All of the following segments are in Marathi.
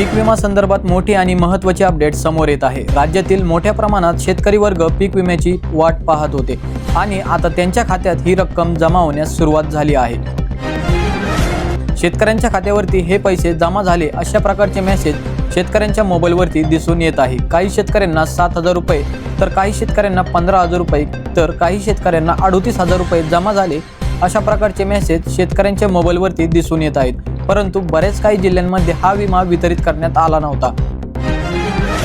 पीक विमा संदर्भात मोठी आणि महत्त्वाची अपडेट समोर येत आहे. राज्यातील मोठ्या प्रमाणात शेतकरी वर्ग पीक विम्याची वाट पाहत होते आणि आता त्यांच्या खात्यात ही रक्कम जमा होण्यास सुरुवात झाली आहे. शेतकऱ्यांच्या खात्यावरती हे पैसे जमा झाले अशा प्रकारचे मेसेज शेतकऱ्यांच्या मोबाईलवरती दिसून येत आहे. काही शेतकऱ्यांना सात हजार रुपये तर काही शेतकऱ्यांना पंधरा हजार रुपये तर काही शेतकऱ्यांना अडोतीस हजार रुपये जमा झाले अशा प्रकारचे मेसेज शेतकऱ्यांच्या मोबाईलवरती दिसून येत आहेत. परंतु बरेच काही जिल्ह्यांमध्ये हा विमा वितरित करण्यात आला नव्हता.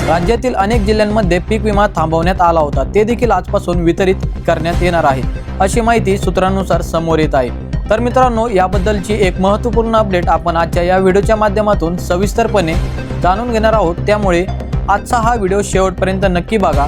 राज्यातील अनेक जिल्ह्यांमध्ये पीक विमा थांबवण्यात आला होता. ते देखील आजपासून वितरित करण्यात येणार आहे अशी माहिती सूत्रांनुसार समोर येत आहे. तर मित्रांनो याबद्दलची एक महत्त्वपूर्ण अपडेट आपण आजच्या या व्हिडिओच्या माध्यमातून सविस्तरपणे जाणून घेणार आहोत. त्यामुळे आजचा हा व्हिडिओ शेवटपर्यंत नक्की बघा.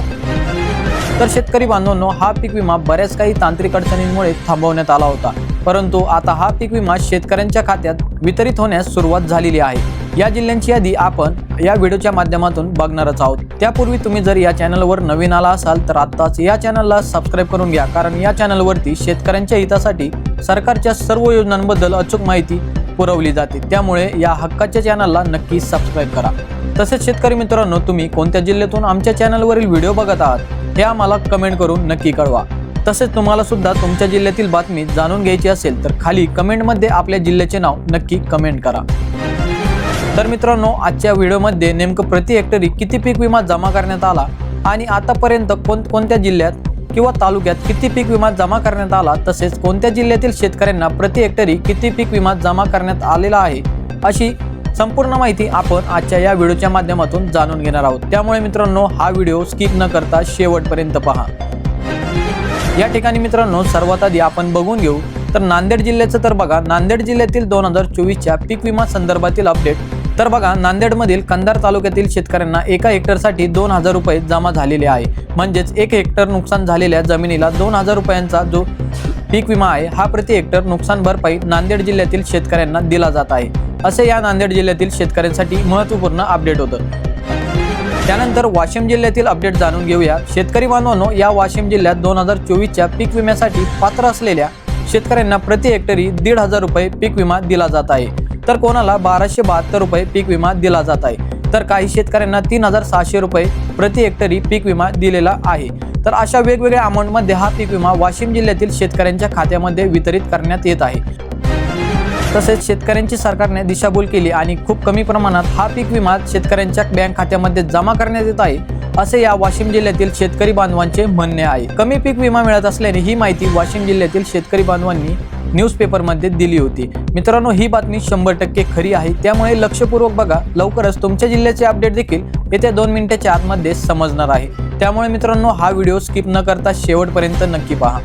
तर शेतकरी बांधवांनो हा पीक विमा बऱ्याच काही तांत्रिक अडचणींमुळे थांबवण्यात आला होता. परंतु आता हा पीक विमा शेतकऱ्यांच्या खात्यात वितरित होण्यास सुरुवात झालेली आहे. या जिल्ह्यांची यादी आपण या व्हिडिओच्या माध्यमातून बघणारच आहोत. त्यापूर्वी तुम्ही जर या चॅनलवर नवीन आला असाल तर आत्ताच या चॅनलला सबस्क्राईब करून घ्या कारण या चॅनलवरती शेतकऱ्यांच्या हितासाठी सरकारच्या सर्व योजनांबद्दल अचूक माहिती पुरवली जाते. त्यामुळे या हक्काच्या चॅनलला नक्की सबस्क्राईब करा. तसेच शेतकरी मित्रांनो तुम्ही कोणत्या जिल्ह्यातून आमच्या चॅनलवरील व्हिडिओ बघत आहात हे आम्हाला कमेंट करून नक्की कळवा. तसेच तुम्हाला सुद्धा तुमच्या जिल्ह्यातील बातमी जाणून घ्यायची असेल तर खाली कमेंटमध्ये आपल्या जिल्ह्याचे नाव नक्की कमेंट करा. तर मित्रांनो आजच्या व्हिडिओमध्ये नेमकं प्रति हेक्टरी किती पीक विमा जमा करण्यात आला आणि आतापर्यंत कोण कोणत्या जिल्ह्यात किंवा तालुक्यात किती पीक विमा जमा करण्यात आला तसेच कोणत्या जिल्ह्यातील शेतकऱ्यांना प्रति हेक्टरी किती पीक विमा जमा करण्यात आलेला आहे अशी संपूर्ण माहिती आपण आजच्या या व्हिडिओच्या माध्यमातून जाणून घेणार आहोत. त्यामुळे मित्रांनो हा व्हिडिओ स्किप न करता शेवटपर्यंत पहा. या ठिकाणी मित्रांनो सर्वात आधी आपण बघून घेऊ. तर नांदेड जिल्ह्याचं तर बघा नांदेड जिल्ह्यातील दोन हजार चोवीसच्या पीक विमा संदर्भातील अपडेट तर बघा नांदेडमधील कंधार तालुक्यातील शेतकऱ्यांना एका हेक्टरसाठी दोन हजार रुपये जमा झालेले आहे. म्हणजेच एक हेक्टर नुकसान झालेल्या जमिनीला दोन हजार रुपयांचा जो पीक विमा आहे हा प्रति हेक्टर नुकसान भरपाई नांदेड जिल्ह्यातील शेतकऱ्यांना दिला जात आहे. असे या नांदेड जिल्ह्यातील शेतकऱ्यांसाठी महत्त्वपूर्ण अपडेट होतं. त्यानंतर वाशिम जिल्ह्यातील अपडेट जाणून घेऊया. शेतकरी बांधवांनो या वाशिम जिल्ह्यात दोन हजार चोवीसच्या पीक विम्यासाठी पात्र असलेल्या शेतकऱ्यांना प्रति हेक्टरी दीड हजार रुपये पीक विमा दिला जात आहे. तर कोणाला बाराशे बहात्तर रुपये पीक विमा दिला जात आहे. तर काही शेतकऱ्यांना तीन हजार सहाशे रुपये प्रति हेक्टरी पीक विमा दिलेला आहे. तर अशा वेगवेगळ्या अमाऊंटमध्ये हा पीक विमा वाशिम जिल्ह्यातील शेतकऱ्यांच्या खात्यामध्ये वितरित करण्यात येत आहे. तसेच शेतकऱ्यांची सरकारने दिशाभूल केली आणि खूप कमी प्रमाणात हा पीक विमा शेतकऱ्यांच्या बँक खात्यामध्ये जमा करण्यात येत आहे असे या वाशिम जिल्ह्यातील शेतकरी बांधवांचे म्हणणे आहे. कमी पीक विमा मिळत असल्याने ही माहिती वाशिम जिल्ह्यातील शेतकरी बांधवांनी न्यूजपेपरमध्ये दिली होती. मित्रांनो ही बातमी शंभर टक्के खरी आहे. त्यामुळे लक्षपूर्वक बघा. लवकरच तुमच्या जिल्ह्याचे अपडेट देखील येत्या दोन मिनिटाच्या आतमध्ये समजणार आहे. त्यामुळे मित्रांनो हा व्हिडिओ स्किप न करता शेवटपर्यंत नक्की पहा.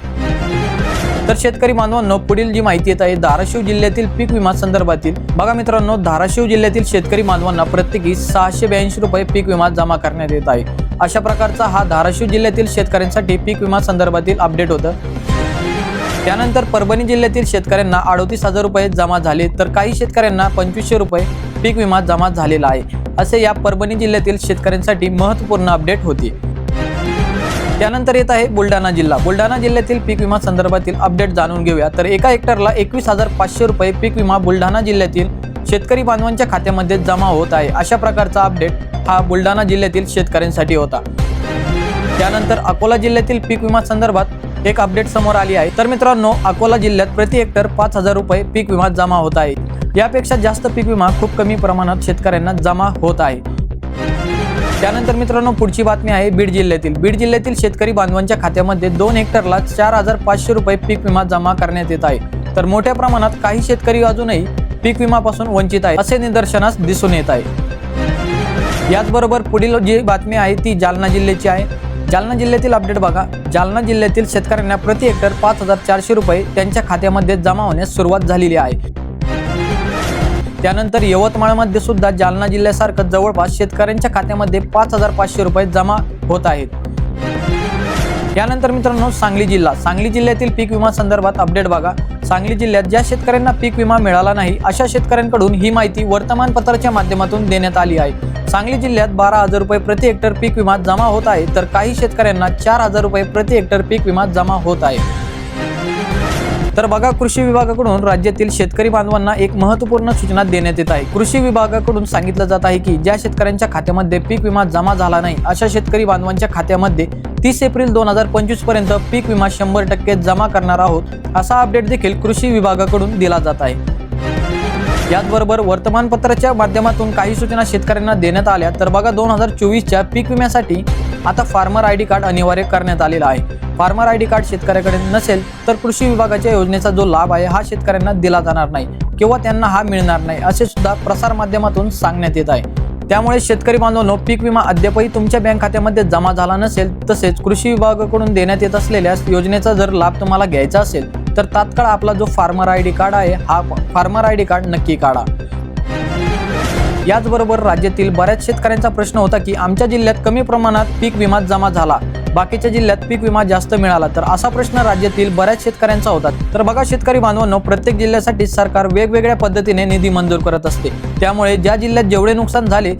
तर शेतकरी बांधवांनो पुढील जी माहिती येत आहे धाराशिव जिल्ह्यातील पीक विमा संदर्भातील. बघा मित्रांनो धाराशिव जिल्ह्यातील शेतकरी बांधवांना प्रत्येकी सहाशे ब्याऐंशी रुपये पीक विमा जमा करण्यात येत आहे. अशा प्रकारचा हा धाराशिव जिल्ह्यातील शेतकऱ्यांसाठी पीक विमा संदर्भातील अपडेट होतं. त्यानंतर परभणी जिल्ह्यातील शेतकऱ्यांना अडोतीस हजार रुपये जमा झाले तर काही शेतकऱ्यांना पंचवीसशे रुपये पीक विमा जमा झालेला आहे. असे या परभणी जिल्ह्यातील शेतकऱ्यांसाठी महत्त्वपूर्ण अपडेट होती. त्यानंतर येत आहे बुलढाणा जिल्हा. बुलढाणा जिल्ह्यातील पीक विमा संदर्भातील अपडेट जाणून घेऊया. तर एका हेक्टरला एकवीस हजार पाचशे रुपये पीक विमा बुलढाणा जिल्ह्यातील शेतकरी बांधवांच्या खात्यामध्ये जमा होत आहे. अशा प्रकारचा अपडेट हा बुलढाणा जिल्ह्यातील शेतकऱ्यांसाठी होता. त्यानंतर अकोला जिल्ह्यातील पीक विमा संदर्भात एक अपडेट समोर आली आहे. तर मित्रांनो अकोला जिल्ह्यात प्रति हेक्टर पाच हजार रुपये पीक विमा जमा होत आहे. यापेक्षा जास्त पीक विमा खूप कमी प्रमाणात शेतकऱ्यांना जमा होत आहे. त्यानंतर मित्रांनो पुढची बातमी आहे बीड जिल्ह्यातील. बीड जिल्ह्यातील शेतकरी बांधवांच्या खात्यामध्ये दोन हेक्टरला चार हजार पाचशे रुपये पीक विमा जमा करण्यात येत आहे. तर मोठ्या प्रमाणात काही शेतकरी अजूनही पीक विमापासून वंचित आहे असे निदर्शनास दिसून येत आहे. याचबरोबर पुढील जी बातमी आहे ती जालना जिल्ह्याची आहे. जालना जिल्ह्यातील अपडेट बघा. जालना जिल्ह्यातील शेतकऱ्यांना प्रति हेक्टर पाच हजार चारशे रुपये त्यांच्या खात्यामध्ये जमा होण्यास सुरुवात झालेली आहे. त्यानंतर यवतमाळमध्ये सुद्धा जालना जिल्ह्यासारखं जवळपास शेतकऱ्यांच्या खात्यामध्ये पाच हजार पाचशे रुपये जमा होत आहेत. यानंतर मित्रांनो सांगली जिल्हा. सांगली जिल्ह्यातील पीक विमा संदर्भात अपडेट बघा. सांगली जिल्ह्यात ज्या शेतकऱ्यांना पीक विमा मिळाला नाही अशा शेतकऱ्यांकडून ही माहिती वर्तमानपत्राच्या माध्यमातून देण्यात आली आहे. सांगली जिल्ह्यात बारा हजार रुपये प्रति हेक्टर पीक विमा जमा होत आहे तर काही शेतकऱ्यांना चार हजार रुपये प्रति हेक्टर पीक विमा जमा होत आहे. तर बघा कृषी विभागाकडून राज्यातील शेतकरी बांधवांना एक महत्त्वपूर्ण सूचना देण्यात येत आहे. कृषी विभागाकडून सांगितलं जात आहे की ज्या शेतकऱ्यांच्या खात्यामध्ये पीक विमा जमा झाला नाही अशा शेतकरी बांधवांच्या खात्यामध्ये तीस एप्रिल दोन हजार पंचवीसपर्यंत पीक विमा शंभर टक्के जमा करणार आहोत असा अपडेट देखील कृषी विभागाकडून दिला जात आहे. याचबरोबर वर्तमानपत्राच्या माध्यमातून काही सूचना शेतकऱ्यांना देण्यात आल्या. तर बघा दोन हजार चोवीसच्या पीक विम्यासाठी आता फार्मर आय डी कार्ड अनिवार्य करण्यात आलेला आहे. फार्मर आय डी कार्ड शेतकऱ्याकडे नसेल तर कृषी विभागाच्या योजनेचा जो लाभ आहे हा शेतकऱ्यांना दिला जाणार नाही किंवा त्यांना हा मिळणार नाही असे सुद्धा प्रसार माध्यमातून सांगण्यात येत आहे. त्यामुळे शेतकरी बांधवांनो पीक विमा अद्यापही तुमच्या बँक खात्यामध्ये जमा झाला नसेल तसेच कृषी विभागाकडून देण्यात येत असलेल्या योजनेचा जर लाभ तुम्हाला घ्यायचा असेल तर तात्काळ आपला जो फार्मर आय डी कार्ड आहे हा फार्मर आय डी कार्ड नक्की काढा. याचबरोबर राज्यातील बऱ्याच शेतकऱ्यांचा प्रश्न होता की आमच्या जिल्ह्यात कमी प्रमाणात पीक विमा जमा झाला. बाकीच्या जिल्ह्यात पीक विमा जास्त मिळाला. तर असा प्रश्न राज्यातील बऱ्याच शेतकऱ्यांचा होता. तर बघा शेतकरी बांधवांनो प्रत्येक जिल्ह्यासाठी सरकार वेगवेगळ्या पद्धतीने निधी मंजूर करत असते. त्यामुळे ज्या जिल्ह्यात जेवढे नुकसान झाले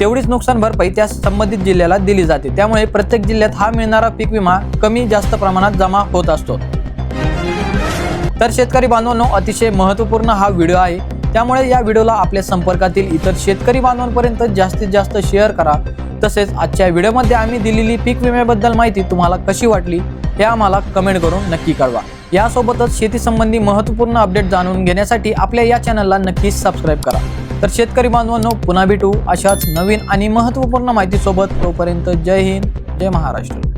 तेवढीच नुकसान भरपाई त्या संबंधित जिल्ह्याला दिली जाते. त्यामुळे प्रत्येक जिल्ह्यात हा मिळणारा पीक विमा कमी जास्त प्रमाणात जमा होत असतो. तर शेतकरी बांधवांनो अतिशय महत्त्वपूर्ण हा व्हिडिओ आहे. त्यामुळे या व्हिडिओला आपल्या संपर्कातील इतर शेतकरी बांधवांपर्यंत जास्तीत जास्त शेअर करा. तसेच आजच्या व्हिडिओमध्ये आम्ही दिलेली पीक विम्याबद्दल माहिती तुम्हाला कशी वाटली हे आम्हाला कमेंट करून नक्की कळवा. यासोबतच शेतीसंबंधी महत्त्वपूर्ण अपडेट जाणून घेण्यासाठी आपल्या या चॅनलला नक्कीच सबस्क्राईब करा. तर शेतकरी बांधवांनो पुन्हा भेटू अशाच नवीन आणि महत्त्वपूर्ण माहितीसोबत. तोपर्यंत जय हिंद जय महाराष्ट्र.